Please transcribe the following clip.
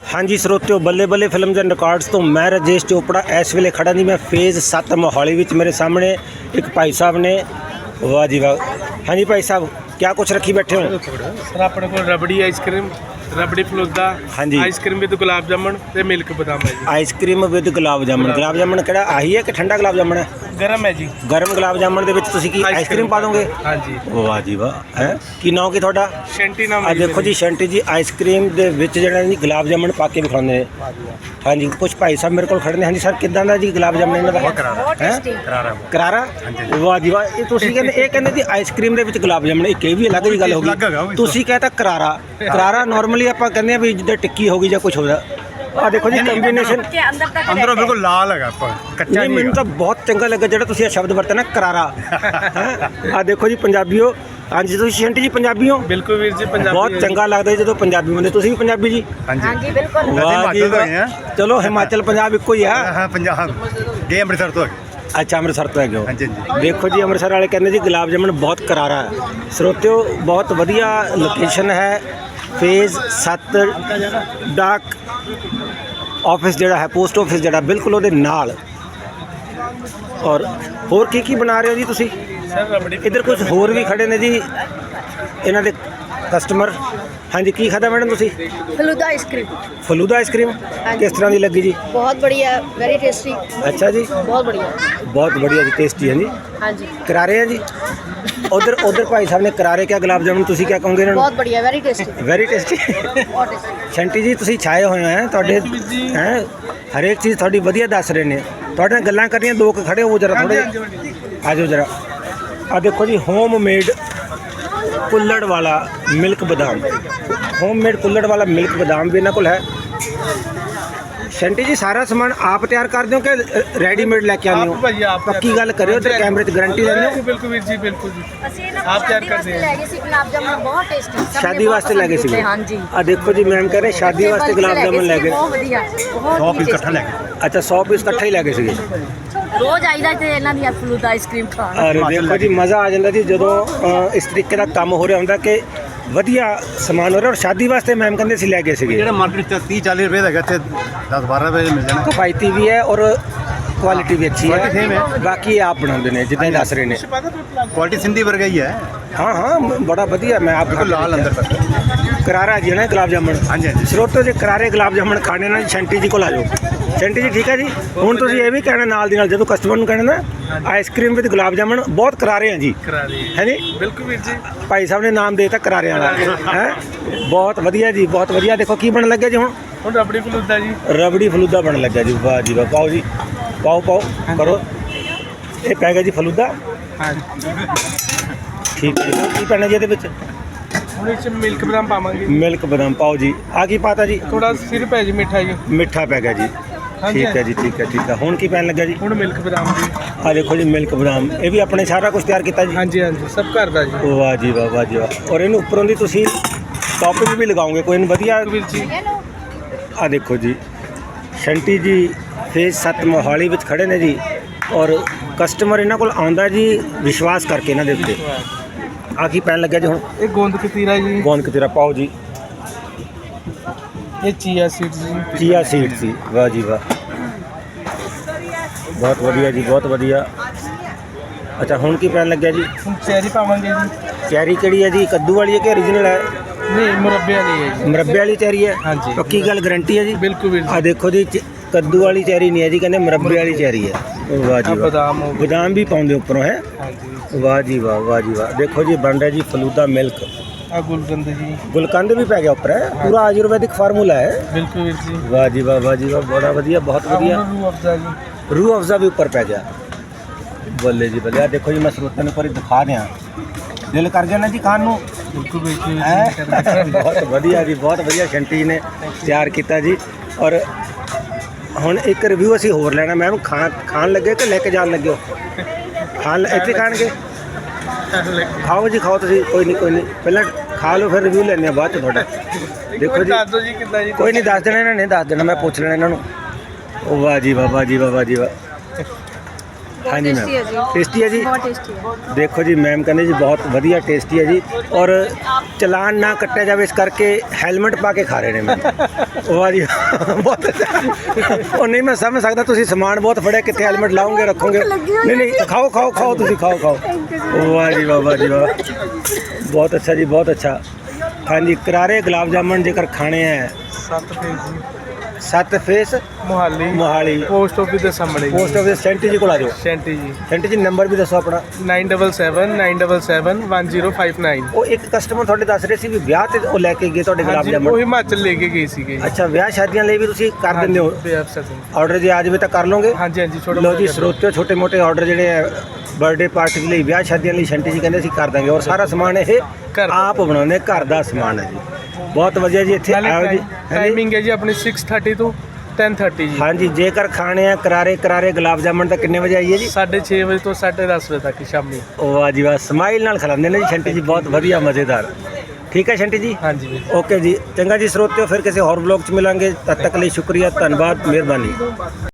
ਹਾਂਜੀ ਸਰੋਤਿਓ, ਬੱਲੇ ਬੱਲੇ ਫਿਲਮਸ ਐਂਡ ਰਿਕਾਰਡਸ ਤੋਂ ਮੈਂ ਰਜੇਸ਼ ਚੋਪੜਾ। ਇਸ ਵੇਲੇ ਖੜਾ ਜੀ ਮੈਂ ਫੇਜ਼ 7 ਮੋਹਾਲੀ ਵਿੱਚ ਮੇਰੇ ਸਾਹਮਣੇ ਇੱਕ ਭਾਈ ਸਾਹਿਬ ਨੇ। ਵਾਹ ਜੀ ਵਾਹ। ਹਾਂਜੀ ਭਾਈ ਸਾਹਿਬ ਕੀ ਕੁਛ ਰੱਖੀ ਬੈਠੇ ਹੋ? ਸਰ ਆਪਣੇ ਕੋਲ ਰਬੜੀ ਆਈਸਕ੍ਰੀਮ ਰਬੜੀ ਫਲੂਦਾ ਹਾਂਜੀ। ਆਈਸਕ੍ਰੀਮ ਵਿਦ ਗੁਲਾਬ ਜਾਮਣ ਤੇ ਮਿਲਕ ਬਦਾਮ ਹੈ ਜੀ। Ice cream with gulab jamun. ਗੁਲਾਬ ਜਾਮਣ ਕਿਹੜਾ? ਆਹੀ ਹੈ ਕਿ ਠੰਡਾ ਗੁਲਾਬ ਜਾਮਣ ਹੈ? ਗਰਮ ਹੈ ਜੀ। ਗਰਮ ਗੁਲਾਬ ਜਾਮਣ ਦੇ ਵਿੱਚ ਤੁਸੀਂ ਕੀ ਆਈਸਕ੍ਰੀਮ। ਪਾ ਦੋਗੇ? ਹਾਂਜੀ। ਵਾਹ ਜੀ ਵਾਹ। ਹੈ? ਕੀ ਨਾਮ ਕੀ ਤੁਹਾਡਾ? ਸ਼ੈਂਟੀ ਨਾਮ ਆ ਹੈ ਦੇਖੋ ਜੀ ਸ਼ੰਟੀ ਜੀ ਆਈਸਕ੍ਰੀਮ ਦੇ ਵਿੱਚ ਜਿਹੜਾ ਜੀ ਗੁਲਾਬ ਜਾਮਣ ਪਾ ਕੇ ਵਿਖਾਉਂਦੇ ਨੇ। ਹਾਂਜੀ ਕੁਝ ਭਾਈ ਸਾਹਿਬ ਮੇਰੇ ਕੋਲ ਖੜੇ ਨੇ ਹਾਂਜੀ ਸਰ ਕਿਦਾਂ ਦਾ ਜੀ ਗੁਲਾਬ ਜਾਮਣ ਇਹਨਾਂ ਦਾ? ਬਹੁਤ ਕਰਾਰਾ। ਕਰਾਰਾ ਵਾਹ ਜੀ ਵਾਹ। ਇਹ ਤੁਸੀਂ ਕਹਿੰਦੇ ਇਹ ਕਹਿੰਦੇ ਜੀ ਆਈਸਕ੍ਰੀਮ ਦੇ ਵਿੱਚ ਗੁਲਾਬ ਜਾਮਣ ਇੱਕ ਇਹ ਵੀ ਅਲੱਗ ਦੀ ਗੱਲ ਹੋ ਗਈ। ਤੁਸੀਂ ਕਹਤਾ ਕਰਾਰਾ। ਕਰਾਰਾ ਨਾਰਮਲੀ ਆਪਾਂ ਕਹਿੰਦੇ ਆ ਵੀ ਜਿੱਦਾਂ ਟਿੱਕੀ ਹੋ ਗਈ ਜਾਂ ਕੁਝ ਹੋ ਗਿਆ ਆ ਦੇਖੋ ਜੀ ਕੰਬੀਨੇਸ਼ਨ ਅੰਦਰੋਂ ਬਿਲਕੁਲ ਲਾਲ ਹੈਗਾ ਆਪਾਂ ਕੱਚਾ ਨਹੀਂ ਮੈਨੂੰ ਤਾਂ ਬਹੁਤ ਚੰਗਾ ਲੱਗਾ ਜਿਹੜਾ ਤੁਸੀਂ ਇਹ ਸ਼ਬਦ ਵਰਤਿਆ ਨਾ ਕਰਾਰਾ। ਆ ਦੇਖੋ ਜੀ ਪੰਜਾਬੀਓ। ਹਾਂਜੀ ਤੁਸੀਂ ਸ਼ੰਟੀ ਜੀ ਪੰਜਾਬੀ ਹੋ ਬਿਲਕੁਲ ਵੀਰ ਜੀ ਪੰਜਾਬੀ ਬਹੁਤ ਚੰਗਾ ਲੱਗਦਾ ਜਦੋਂ ਪੰਜਾਬੀ ਬੰਦੇ ਤੁਸੀਂ ਵੀ ਪੰਜਾਬੀ ਜੀ? ਹਾਂਜੀ। ਬਿਲਕੁਲ। ਚਲੋ ਹਿਮਾਚਲ ਪੰਜਾਬ ਇੱਕੋ ਹੀ ਆ। ਹਾਂ ਪੰਜਾਬ। ਦੇ ਅੰਮ੍ਰਿਤਸਰ ਤੋਂ ਅੱਛਾ ਅੰਮ੍ਰਿਤਸਰ ਤੋਂ ਹੈਗੇ ਹੋ। ਹਾਂਜੀ, ਹਾਂਜੀ। ਦੇਖੋ ਜੀ ਅੰਮ੍ਰਿਤਸਰ ਵਾਲੇ ਕਹਿੰਦੇ ਜੀ ਗੁਲਾਬ ਜਾਮਣ ਬਹੁਤ ਕਰਾਰਾ ਹੈ। ਸਰੋਤਿਓ ਬਹੁਤ ਵਧੀਆ ਲੋਕੇਸ਼ਨ ਹੈ। ਫੇਜ਼ 7 ਡਾਕ ਆਫਿਸ ਜਿਹੜਾ ਹੈ ਪੋਸਟ ਆਫਿਸ ਜਿਹੜਾ ਬਿਲਕੁਲ ਉਹਦੇ ਨਾਲ। ਔਰ ਹੋਰ ਕੀ ਕੀ ਬਣਾ ਰਹੇ ਹੋ ਜੀ ਤੁਸੀਂ? ਇੱਧਰ ਕੁਝ ਹੋਰ ਵੀ ਖੜੇ ਨੇ ਜੀ ਇਹਨਾਂ ਦੇ ਕਸਟਮਰ ਹਾਂਜੀ ਕੀ ਖਾਦਾ ਮੈਡਮ ਤੁਸੀਂ? ਫਲੂਦਾ ਆਈਸਕ੍ਰੀਮ ਫਲੂਦਾ ਆਈਸਕ੍ਰੀਮ ਕਿਸ ਤਰ੍ਹਾਂ ਦੀ ਲੱਗੀ ਜੀ? ਬਹੁਤ ਬੜੀਆ ਵੈਰੀ ਟੇਸਟੀ ਅੱਛਾ ਜੀ। ਬਹੁਤ ਬੜੀਆ ਬਹੁਤ ਵਧੀਆ ਜੀ ਟੇਸਟੀ ਹੈ ਜੀ। ਹਾਂਜੀ। ਕਰਾਰੇ ਆ ਜੀ? ਉਧਰ ਉਧਰ ਭਾਈ ਸਾਹਿਬ ਨੇ ਕਰਾਰੇ ਕਿਆ ਗੁਲਾਬ ਜਾਮਨ ਤੁਸੀਂ ਕਿਆ ਕਹੋਗੇ ਇਹਨਾਂ ਬਹੁਤ ਬੜੀਆ ਵੈਰੀ ਟੇਸਟੀ ਨੂੰ ਵੈਰੀ ਟੇਸਟੀ ਸ਼ੰਟੀ ਜੀ ਤੁਸੀਂ ਛਾਏ ਹੋਏ ਹੈ ਤੁਹਾਡੇ ਹੈ? ਹਰੇਕ ਚੀਜ਼ ਤੁਹਾਡੀ ਵਧੀਆ ਦੱਸ ਰਹੇ ਨੇ। ਤੁਹਾਡੇ ਨਾਲ ਗੱਲਾਂ ਕਰਨੀਆਂ ਦੋ ਕੁ ਖੜੇ ਹੋ ਜਰਾ ਥੋੜੇ ਆਜੋ ਜਰਾ। ਆ ਦੇਖੋ ਜੀ ਹੋਮ ਮੇਡ ਕੁੱਲੜ ਵਾਲਾ ਮਿਲਕ ਬਦਾਮ। ਹੋਮ ਮੇਡ ਕੁੱਲੜ ਵਾਲਾ ਮਿਲਕ ਬਦਾਮ ਵੀ ਇਹਨਾਂ ਕੋਲ ਹੈ। ਸ਼ੰਟੀ ਜੀ ਸਾਰਾ ਸਮਾਨ ਆਪ ਤਿਆਰ ਕਰਦੇ ਹੋ ਕਿ ਰੈਡੀਮੇਡ ਲੈ ਕੇ ਆਉਂਦੇ ਆਪ ਭਾਜੀ ਹੋ ਆਪ ਪੱਕੀ ਗੱਲ ਕਰਿਓ ਤੇ ਕੈਮਰੇ 'ਚ ਗਾਰੰਟੀ ਲੈਂਦੇ ਹੋ? ਬਿਲਕੁਲ ਵੀਰ ਜੀ ਬਿਲਕੁਲ ਜੀ। ਅਸੀਂ ਇਹਨਾਂ ਆਪ ਤਿਆਰ ਕਰਦੇ ਲੈ ਗਏ ਸੀ ਗੁਲਾਬ ਜਾਮੁਨ ਬਹੁਤ ਟੇਸਟੀ ਸ਼ਾਦੀ ਵਾਸਤੇ ਲੈ ਗਏ ਸੀ ਹਾਂਜੀ। ਆ ਦੇਖੋ ਜੀ ਮੈਮ ਕਹ ਰਹੇ ਸ਼ਾਦੀ ਵਾਸਤੇ ਗੁਲਾਬ ਜਾਮਨ ਲੈ ਗਏ। ਬਹੁਤ ਵਧੀਆ ਬਹੁਤ 100 ਪੀਸ ਇਕੱਠਾ ਲੈ ਅੱਛਾ 100 ਪੀਸ ਇਕੱਠੇ ਹੀ ਲੈ ਗਏ ਸੀਗੇ। ਰੋਜ਼ ਆਈਦਾ ਤੇ ਇਹਨਾਂ ਦੀ ਫਲੂਦਾ ਆਈਸਕ੍ਰੀਮ ਖਾਣ। ਔਰ ਦੇਖੋ ਜੀ ਮਜ਼ਾ ਆ ਜਾਂਦਾ ਜੀ ਜਦੋਂ ਅ, ਇਸ ਤਰੀਕੇ ਦਾ ਕੰਮ ਹੋ ਰਿਹਾ ਹੁੰਦਾ ਕਿ ਵਧੀਆ ਸਮਾਨ ਹੋ ਰਿਹਾ ਔਰ ਸ਼ਾਦੀ ਵਾਸਤੇ ਮੈਮ ਕਹਿੰਦੇ ਸੀ ਲੈ ਗਏ ਸੀਗੇ। ਜਿਹੜਾ ਮਾਰਕੀਟ ਚ 30 40 ਰੁਪਏ ਦਾ ਹੈਗਾ ਇੱਥੇ 10 12 ਰੁਪਏ ਦੇ ਮਿਲ ਜਾਣਾ। ਕਿਫਾਇਤੀ ਵੀ ਹੈ ਔਰ ਕੁਆਲਿਟੀ ਵੀ ਅੱਛੀ Quality same ਹੈ। ਹੈ। ਬਾਕੀ ਇਹ ਆਪ ਬਣਾਉਂਦੇ ਨੇ ਜਿੱਦਾਂ ਦੱਸ ਰਹੇ ਨੇ। ਕੁਆਲਿਟੀ ਸਿੰਧੀ ਵਰਗਾ ਹੀ ਹੈ। ਹਾਂ ਹਾਂ ਮ- ਬੜਾ ਵਧੀਆ ਮੈਂ ਆਪ ਬਿਲਕੁਲ ਲਾਲ ਅੰਦਰ ਤੱਕ। ਕਰਾਰਾ ਜੀ ਹੈ ਨਾ ਗੁਲਾਬ ਜਾਮਣ? ਹਾਂਜੀ ਹਾਂਜੀ। ਸਰੋਤੋ ਜੇ ਕਰਾਰੇ ਗੁਲਾਬ ਜਾਮਣ ਖਾਣੇ ਨਾਲ ਸ਼ੰਟੀ ਜੀ ਕੋਲ ਆ ਜਾਓ। ਸ਼ੰਟੀ ਜੀ ਠੀਕ ਹੈ ਜੀ? ਹੁਣ ਤੁਸੀਂ ਇਹ ਵੀ ਕਹਿਣਾ ਨਾਲ ਦੀ ਨਾਲ ਜਦੋਂ ਕਸਟਮਰ ਨੂੰ ਕਹਿਣਾ ਨਾ ਆਈਸਕ੍ਰੀਮ ਵਿਦ ਗੁਲਾਬ ਜਾਮਣ ਬਹੁਤ ਕਰਾਰੇ ਆ ਜੀ। ਕਰਾ ਰਹੀ ਹੈ ਜੀ? ਬਿਲਕੁਲ ਵੀਰ ਜੀ। ਭਾਈ ਸਾਹਿਬ ਨੇ ਨਾਮ ਦੇਤਾ ਕਰਾਰਿਆਂ ਦਾ ਹੈ? ਬਹੁਤ ਵਧੀਆ ਜੀ ਬਹੁਤ ਵਧੀਆ। ਦੇਖੋ ਕੀ ਬਣਨ ਲੱਗਿਆ ਜੀ ਹੁਣ? ਹੁਣ ਰਬੜੀ ਫਲੂਦਾ ਜੀ। ਰਬੜੀ ਫਲੂਦਾ ਬਣਨ ਲੱਗਾ ਜੀ ਵਾਹ ਜੀ ਵਾਹ। ਪਾਓ ਜੀ। ਪਾਓ ਪਾਓ। ਕਰੋ। ਇਹ ਪੈ ਗਿਆ ਜੀ ਫਲੂਦਾ। ਹਾਂਜੀ। ਠੀਕ ਹੈ। ਕੀ ਪੈਣਾ ਜੀ ਇਹਦੇ ਵਿੱਚ? ਹੁਣ ਇਸ ਚ ਮਿਲਕ ਬਦਾਮ ਪਾਵਾਂਗੇ। ਮਿਲਕ ਬਦਾਮ ਪਾਓ ਜੀ। ਆ ਕੀ ਪਾਤਾ ਜੀ? ਥੋੜਾ ਸਿਰਪ ਹੈ ਜੀ ਮਿੱਠਾ ਜੀ ਮਿੱਠਾ ਪੈ ਗਿਆ ਜੀ। ਹਾਂਜੀ, ਠੀਕ ਹੈ ਜੀ ਠੀਕ ਹੈ ਠੀਕ ਹੈ। ਹੁਣ ਕੀ ਪੈਣ ਲੱਗਾ ਜੀ? ਹੁਣ ਮਿਲਕ ਬਦਾਮ ਜੀ। ਆ ਦੇਖੋ ਜੀ ਮਿਲਕ ਬਦਾਮ। ਇਹ ਵੀ ਆਪਣੇ ਸਾਰਾ ਕੁਝ ਤਿਆਰ ਕੀਤਾ ਜੀ? ਹਾਂਜੀ ਹਾਂਜੀ ਸਭ ਘਰ ਦਾ ਜੀ। ਵਾਹ ਜੀ ਵਾਹ ਵਾਹ ਜੀ ਵਾਹ। ਔਰ ਇਹਨੂੰ ਉੱਪਰੋਂ ਦੀ ਤੁਸੀਂ ਟੌਪਿੰਗ ਵੀ ਲਗਾਓਗੇ? ਕੋਈ ਨਹੀਂ ਵਧੀਆ ਵੀਰ ਜੀ ਆ ਦੇਖੋ ਜੀ। ਸ਼ੰਟੀ ਜੀ ਫੇਸ 7 ਮੋਹਾਲੀ ਵਿੱਚ ਖੜੇ ਨੇ ਜੀ। ਔਰ ਕਸਟਮਰ ਇਹਨਾਂ ਕੋਲ ਆਉਂਦਾ ਜੀ ਵਿਸ਼ਵਾਸ ਕਰਕੇ ਇਹਨਾਂ ਦੇ ਉੱਤੇ। ਆ ਕੀ ਪੈਣ ਲੱਗਿਆ ਜੀ ਹੁਣ? ਇਹ ਗੋਂਦ ਕਤੀਰਾ ਜੀ। ਗੋਂਦ ਕਤੀਰਾ ਪਾਓ ਜੀ। ਇਹ ਚੀਆ ਸੀਡਸ ਜੀ। ਚੀਆ ਸੀਡ ਸੀ ਵਾਹ ਜੀ ਵਾਹ। ਬਹੁਤ ਵਧੀਆ ਜੀ ਬਹੁਤ ਵਧੀਆ। ਅੱਛਾ ਹੁਣ ਕੀ ਪੈਣ ਲੱਗਿਆ ਜੀ? ਹੁਣ ਚੈਰੀ ਪਾਵਾਂਗੇ ਜੀ। ਚੈਰੀ ਕਿਹੜੀ ਹੈ ਜੀ? ਕੱਦੂ ਵਾਲੀ ਹੈ ਕਿ origignal ਹੈ? ਨਹੀਂ ਮੁਰੱਬੇ ਵਾਲੀ ਹੈ ਜੀ। ਮੁਰੱਬੇ ਵਾਲੀ ਚੈਰੀ ਹੈ? ਹਾਂਜੀ। ਪੱਕੀ ਗੱਲ ਗਾਰੰਟੀ ਹੈ ਜੀ? ਬਿਲਕੁਲ ਵੀਰ ਆ ਦੇਖੋ ਜੀ ਚ- ਕੱਦੂ ਵਾਲੀ ਚੈਰੀ ਨਹੀਂ ਹੈ ਜੀ ਕਹਿੰਦੇ ਮੁਰੱਬੇ ਵਾਲੀ ਚੈਰੀ ਹੈ। ਵਾਹ ਜੀ ਵਾਹ। ਬਦਾਮ ਹੋ ਗਏ। ਬਦਾਮ ਵੀ ਪਾਉਂਦੇ ਉੱਪਰੋਂ ਹੈ? ਹਾਂਜੀ। ਵਾਹ ਜੀ ਵਾਹ ਵਾਹ ਜੀ ਵਾਹ। ਦੇਖੋ ਜੀ ਬਣ ਰਿਹਾ ਜੀ ਫਲੂਦਾ ਮਿਲਕ ਆ ਗੁਲਕੰਦ ਜੀ ਗੁਲਕੰਦ ਵੀ ਪੈ ਗਿਆ ਉੱਪਰ ਹੈ? ਪੂਰਾ ਆਯੁਰਵੈਦਿਕ ਫਾਰਮੂਲਾ ਹੈ। ਬਿਲਕੁਲ ਵੀਰ ਜੀ। ਵਾਹ ਜੀ ਵਾਹ ਵਾਹ ਜੀ ਵਾਹ ਬੜਾ ਵਧੀਆ ਬਹੁਤ ਵਧੀਆ। ਹੁਣ ਰੂ ਅਫਜ਼ਾ ਜੀ। ਰੂਹ ਅਫਜ਼ਾ ਵੀ ਉੱਪਰ ਪੈ ਗਿਆ। ਬੱਲੇ ਜੀ ਬੱਲੇ ਆ ਦੇਖੋ ਜੀ ਮੈਂ ਸਰੋਤਾਂ ਨੂੰ ਪਰੀ ਦਿਖਾ ਰਿਹਾ ਦਿਲ ਕਰ ਗਿਆ ਨਾ ਜੀ ਖਾਣ ਨੂੰ? ਬਿਲਕੁਲ ਬਿਲਕੁਲ। ਬਹੁਤ ਵਧੀਆ ਜੀ ਬਹੁਤ ਵਧੀਆ ਸ਼ੰਟੀ ਨੇ ਤਿਆਰ ਕੀਤਾ ਜੀ। ਔਰ ਹੁਣ ਇੱਕ ਰਿਵਿਊ ਅਸੀਂ ਹੋਰ ਲੈਣਾ ਮੈਮ ਖਾਣ ਖਾਣ ਲੱਗੇ ਕਿ ਲੈ ਕੇ ਜਾਣ ਲੱਗੇ ਖਾਣ ਇੱਥੇ ਖਾਣਗੇ? ਖਾਓ ਜੀ ਖਾਓ ਤੁਸੀਂ ਕੋਈ ਨਹੀਂ ਕੋਈ ਨਹੀਂ। ਪਹਿਲਾਂ ਖਾ ਲਓ ਫਿਰ ਰਿਵਿਊ ਲੈਣੇ ਆ ਬਾਅਦ ਚ ਤੁਹਾਡਾ। ਦੇਖੋ ਜੀ। ਦੱਸ ਦਿਓ ਜੀ ਕਿੱਦਾਂ ਜੀ। ਕੋਈ ਨਹੀਂ ਦੱਸ ਦੇਣਾ ਇਹਨਾਂ ਨੇ ਦੱਸ ਦੇਣਾ ਮੈਂ ਪੁੱਛ ਲੈਣਾ ਇਹਨਾਂ ਨੂੰ। ਉਹ ਵਾਹ ਜੀ ਵਾਹ ਵਾਹ ਜੀ ਵਾਹ ਵਾਹ ਜੀ ਵਾਹ। ਹਾਂਜੀ ਮੈਮ। ਟੇਸਟੀ ਹੈ ਜੀ। ਬਹੁਤ ਟੇਸਟੀ ਹੈ। ਦੇਖੋ ਜੀ ਮੈਮ ਕਹਿੰਦੇ ਜੀ ਬਹੁਤ ਵਧੀਆ ਟੇਸਟੀ ਹੈ ਜੀ। ਔਰ ਚਲਾਨ ਨਾ ਕੱਟਿਆ ਜਾਵੇ ਇਸ ਕਰਕੇ ਹੈਲਮਟ ਪਾ ਕੇ ਖਾ ਰਹੇ ਨੇ ਮੈਮ ਵਾਹ ਜੀ ਬਹੁਤ ਅੱਛਾ। ਉਹ ਨਹੀਂ ਮੈਂ ਸਮਝ ਸਕਦਾ ਤੁਸੀਂ ਸਮਾਨ ਬਹੁਤ ਫੜਿਆ ਕਿੱਥੇ ਹੈਲਮਟ ਲਾਓਗੇ ਰੱਖੋਗੇ? ਨਹੀਂ ਨਹੀਂ ਖਾਓ ਖਾਓ ਖਾਓ ਤੁਸੀਂ ਖਾਓ ਖਾਓ। ਵਾਹ ਜੀ ਵਾਹ ਜੀ ਵਾਹ। ਬਹੁਤ ਅੱਛਾ ਜੀ ਬਹੁਤ ਅੱਛਾ। ਹਾਂਜੀ ਕਰਾਰੇ ਗੁਲਾਬ ਜਾਮਣ ਜੇਕਰ ਖਾਣੇ ਹੈ। ਸੱਤ ਫੇਜ਼ ਜੀ। ਸੱਤ phase Mohali Mohali post office ਦੇ ਸਾਹਮਣੇ ਪੋਸਟ ਆਫਿਸ ਸੈਂਟੀ ਜੀ ਕੋਲ ਆ ਜਾਓ ਸ਼ੈਂਟੀ ਜੀ ਸੈਂਟੀ ਜੀ ਨੰਬਰ ਵੀ ਦੱਸੋ ਆਪਣਾ 9779771059 ਉਹ ਇੱਕ ਕਸਟਮਰ ਤੁਹਾਡੇ ਦੱਸ ਰਹੇ ਸੀ ਵੀ ਵਿਆਹ ਤੇ ਉਹ ਲੈ ਕੇ ਗਏ ਤੁਹਾਡੇ ਗੁਲਾਬ ਹਾਂਜੀ ਜਾਮਣ ਉਹ ਹਿਮਾਚਲ ਲੈ ਕੇ ਗਏ ਸੀਗੇ ਅੱਛਾ ਵਿਆਹ ਸ਼ਾਦੀਆਂ ਲਈ ਵੀ ਤੁਸੀਂ ਕਰ ਦਿੰਦੇ ਹੋ ਆਰਡਰ ਜੇ ਆ ਜਾਵੇ ਤਾਂ ਕਰ ਲਓਗੇ ਹਾਂਜੀ ਹਾਂਜੀ ਛੋਟਾ ਲੋ ਜੀ ਸਰੋਤਿਓ ਛੋਟੇ ਮੋਟੇ ਆਰਡਰ ਜਿਹੜੇ ਆ ਬਰਥਡੇ ਪਾਰਟੀ ਲਈ ਵਿਆਹ ਸ਼ਾਦੀਆਂ ਲਈ ਸ਼ੰਟੀ ਜੀ ਕਹਿੰਦੇ ਅਸੀਂ ਕਰ ਦਾਂਗੇ ਔਰ ਸਾਰਾ ਸਮਾਨ ਇਹ ਘਰ ਦਾ। ਆਪ ਬਣਾਉਂਦੇ ਘਰ ਦਾ ਸਮਾਨ ਹੈ ਜੀ ਬਹੁਤ ਵਧੀਆ ਜੀ ਇੱਥੇ ਨਾਲੇ ਆਓ ਜੀ। ਹਾਂਜੀ। ਟਾਈਮਿੰਗ ਹੈ ਜੀ ਆਪਣੀ 6:30 ਤੋਂ 10:30 ਜੀ। ਹਾਂਜੀ ਜੇਕਰ ਖਾਣੇ ਆ ਕਰਾਰੇ ਕਰਾਰੇ ਗੁਲਾਬ ਜਾਮਣ ਤਾਂ ਕਿੰਨੇ ਵਜੇ ਆਈਏ ਜੀ? 6:30 ਵਜੇ ਤੋਂ 10:30 ਵਜੇ ਤੱਕ ਸ਼ਾਮੀ। ਵਾਹ ਜੀ ਵਾਹ ਸਮਾਈਲ ਨਾਲ ਖਿਲਾਉਂਦੇ ਨੇ ਜੀ ਸ਼ੰਟੀ ਜੀ ਬਹੁਤ ਵਧੀਆ ਮਜ਼ੇਦਾਰ। ਠੀਕ ਹੈ ਸ਼ੰਟੀ ਜੀ? ਹਾਂਜੀ ਵੀਰ। ਓਕੇ ਜੀ ਚੰਗਾ ਜੀ ਸਰੋਤਿਓ ਫਿਰ ਕਿਸੇ ਹੋਰ ਵਲੌਗ 'ਚ ਮਿਲਾਂਗੇ। ਤਦ ਤੱਕ ਲਈ ਸ਼ੁਕਰੀਆ ਧੰਨਵਾਦ ਮਿਹਰਬਾਨੀ।